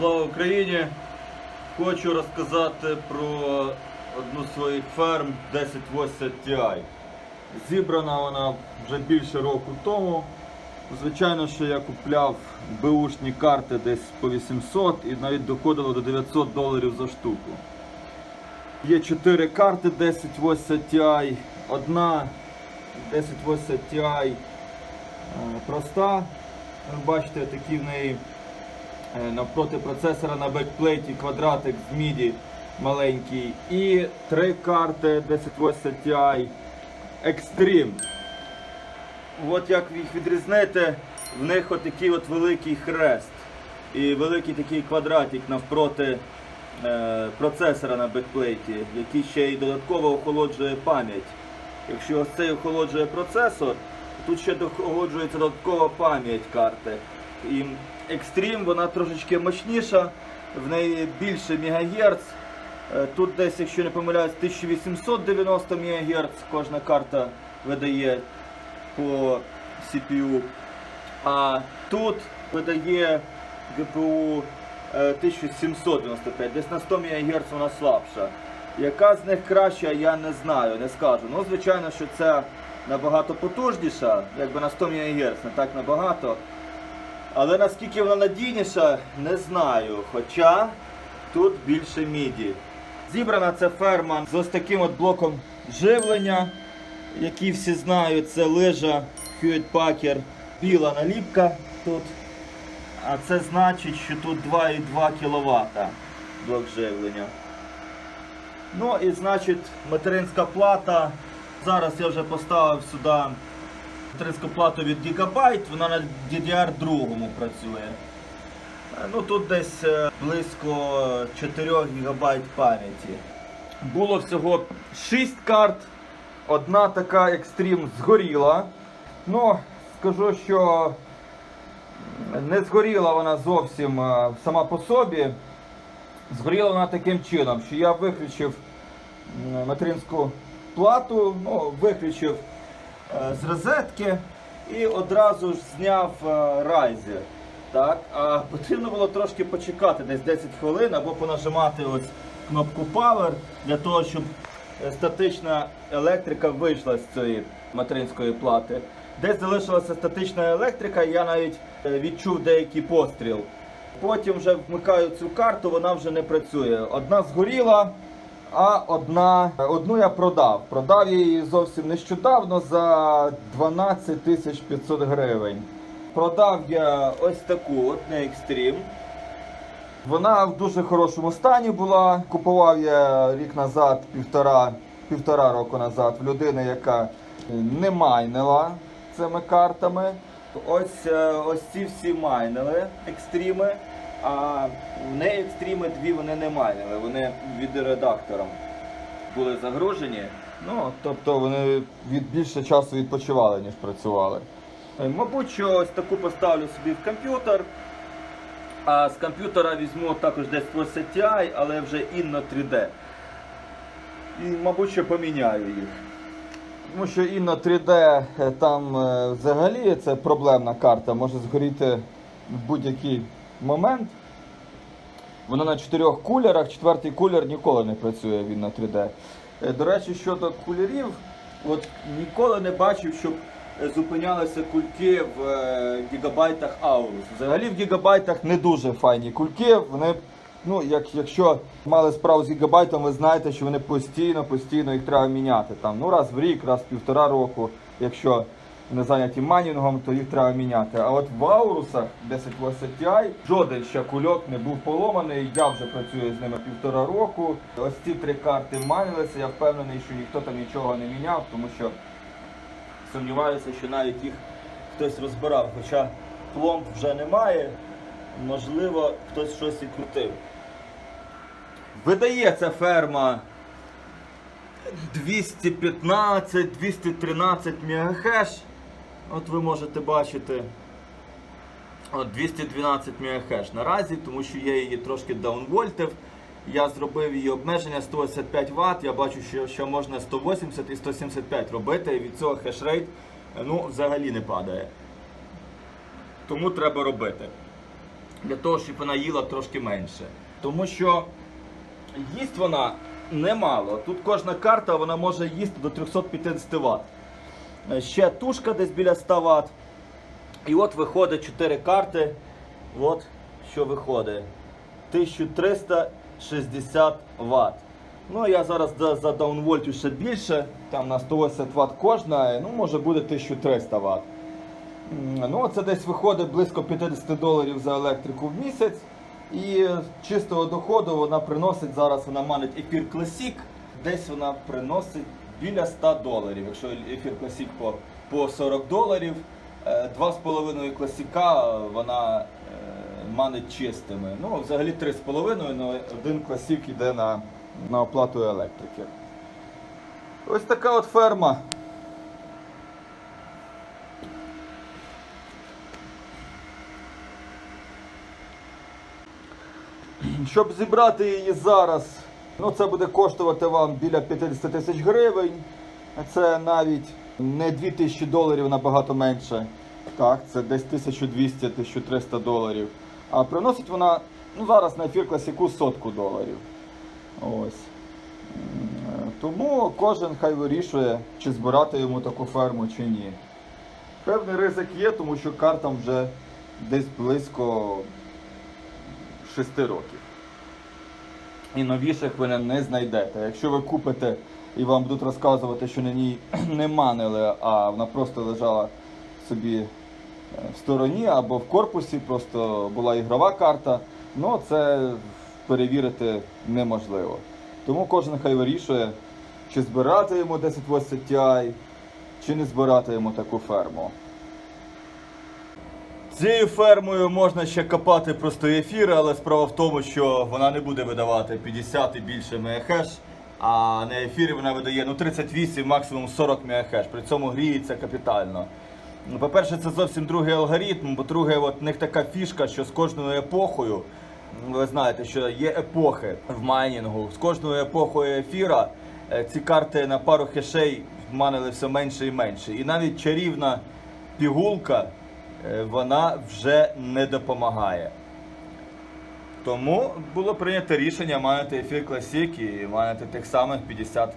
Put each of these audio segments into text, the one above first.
Слава Україні! Хочу розказати про одну з своїх ферм 1080 Ti. Зібрана вона вже більше року тому. Звичайно, що я купляв беушні карти десь по 800 і навіть доходило до 900 доларів за штуку. Є 4 карти 1080 Ti. Одна 1080 Ti е, проста. Ви бачите, такі в неї навпроти процесора на бекплейті квадратик з MIDI маленький. І три карти 1080 Ti Extreme. От як їх відрізнити, в них отакий от великий хрест і великий такий квадратик навпроти е, процесора на бекплейті, який ще й додатково охолоджує пам'ять. Якщо ось цей охолоджує процесор, тут ще охолоджується додаткова пам'ять карти. І Extreme вона трошечки мощніша, в неї більше МГц. Е, Тут десь, якщо не помиляюсь, 1890 МГц кожна карта видає по CPU. А тут видає GPU е, 1795, десь на 100 МГц вона слабша. Яка з них краща, я не знаю, не скажу. Ну, звичайно, що це набагато потужніша, якби на 100 МГц, не так набагато. Але наскільки вона надійніша, не знаю. Хоча тут більше міді. Зібрана ця ферма з ось таким от блоком живлення, який всі знають, це лижа Hewlett Packard, біла наліпка тут. А це значить, що тут 2,2 кВт блок живлення. Ну і значить материнська плата. Зараз я вже поставив сюди материнську плату від Gigabyte, вона на DDR2 працює. Е, Ну тут десь е, близько 4 ГБ пам'яті. Було всього 6 карт. Одна така екстрім згоріла. Ну, скажу, що не згоріла вона зовсім е, сама по собі. Згоріла вона таким чином, що я виключив материнську плату, ну, виключив з розетки і одразу ж зняв е, райзер. Так? А потрібно було трошки почекати, десь 10 хвилин, або понажимати ось кнопку Power для того, щоб е, статична електрика вийшла з цієї материнської плати. Десь залишилася статична електрика, я навіть е, відчув деякий постріл. Потім вже вмикаю цю карту, вона вже не працює. Одна згоріла, а одна, одну я продав. Продав її зовсім нещодавно за 12 тисяч 500 гривень. Продав я ось таку от на Extreme. Вона в дуже хорошому стані була. Купував я рік назад, півтора, півтора року назад, в людини, яка не майнила цими картами. Ось, е, ось ці всі майнили екстріми, а в неї екстріми дві вони не майнили, вони від редактором були загружені. Ну, тобто вони від більше часу відпочивали, ніж працювали. Е, Мабуть, що ось таку поставлю собі в комп'ютер. А з комп'ютера візьму також десь 80 Ti, але вже Inno 3D. І, мабуть, що поміняю їх. Тому що Inno 3D е, там е, взагалі це проблемна карта, може згоріти в будь-який момент. Вона на чотирьох кулерах, четвертий кулер ніколи не працює він на 3D. Е, До речі, щодо кулерів, от ніколи не бачив, щоб е, зупинялися кульки в е, гігабайтах Aorus. Взагалі в гігабайтах не дуже файні кульки. Вони, ну, як, якщо мали справу з гігабайтом, ви знаєте, що вони постійно, постійно їх треба міняти. Там, ну, раз в рік, раз в півтора року. Якщо не зайняті майнінгом, то їх треба міняти. А от в Аурусах 1080 Ti жоден ще кульок не був поломаний. Я вже працюю з ними півтора року. Ось ці три карти майнилися. Я впевнений, що ніхто там нічого не міняв, тому що сумніваюся, що навіть їх хтось розбирав. Хоча пломб вже немає, можливо, хтось щось і крутив. Видає ця ферма 215-213 МГц. От ви можете бачити. От 212 МГц наразі, тому що я її трошки даунвольтив. Я зробив її обмеження 185 Вт. Я бачу, що, що можна 180 і 175 робити, і від цього хешрейт ну, взагалі не падає. Тому треба робити. для того, щоб вона їла трошки менше. Тому що їсть вона немало. Тут кожна карта вона може їсти до 350 Вт. Ще тушка десь біля 100 Вт. І от виходить 4 карти. От що виходить. 1360 Вт. Ну, я зараз за, за ще більше, там на 180 Вт кожна, ну може буде 1300 Вт. Ну, це десь виходить близько 50 доларів за електрику в місяць. І чистого доходу вона приносить зараз, вона манить ефір Classic, десь вона приносить біля 100 доларів. Якщо ефір Classic по, по 40 доларів, е, 2,5 класіка вона е, манить чистими. Ну, взагалі 3,5, але один класік йде на, на оплату електрики. Ось така от ферма. Щоб зібрати її зараз, ну це буде коштувати вам біля 50 тисяч гривень. Це навіть не 2000 доларів набагато менше. Так, це десь 1200-1300 доларів. А приносить вона ну, зараз на ефір класіку сотку доларів. Ось. Тому кожен хай вирішує, чи збирати йому таку ферму, чи ні. Певний ризик є, тому що картам вже десь близько 6 років. І новіших ви не- знайдете. Якщо ви купите і вам будуть розказувати, що на ній не манили, а вона просто лежала собі е, в стороні або в корпусі, просто була ігрова карта, ну це перевірити неможливо. Тому кожен хай вирішує, чи збирати йому 1080 Ti, чи не збирати йому таку ферму. Цією фермою можна ще копати просто ефір, але справа в тому, що вона не буде видавати 50 і більше МГц, а на ефірі вона видає ну, 38, максимум 40 МГц. При цьому гріється капітально. Ну, По-перше, це зовсім другий алгоритм, по-друге, от в них така фішка, що з кожною епохою, ви знаєте, що є епохи в майнінгу, з кожною епохою ефіра е, ці карти на пару хешей манили все менше і менше. І навіть чарівна пігулка вона вже не допомагає. Тому було прийнято рішення манити ефір Classic і манити тих самих 50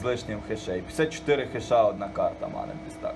з лишнім хешей. 54 хеша одна карта манить десь так.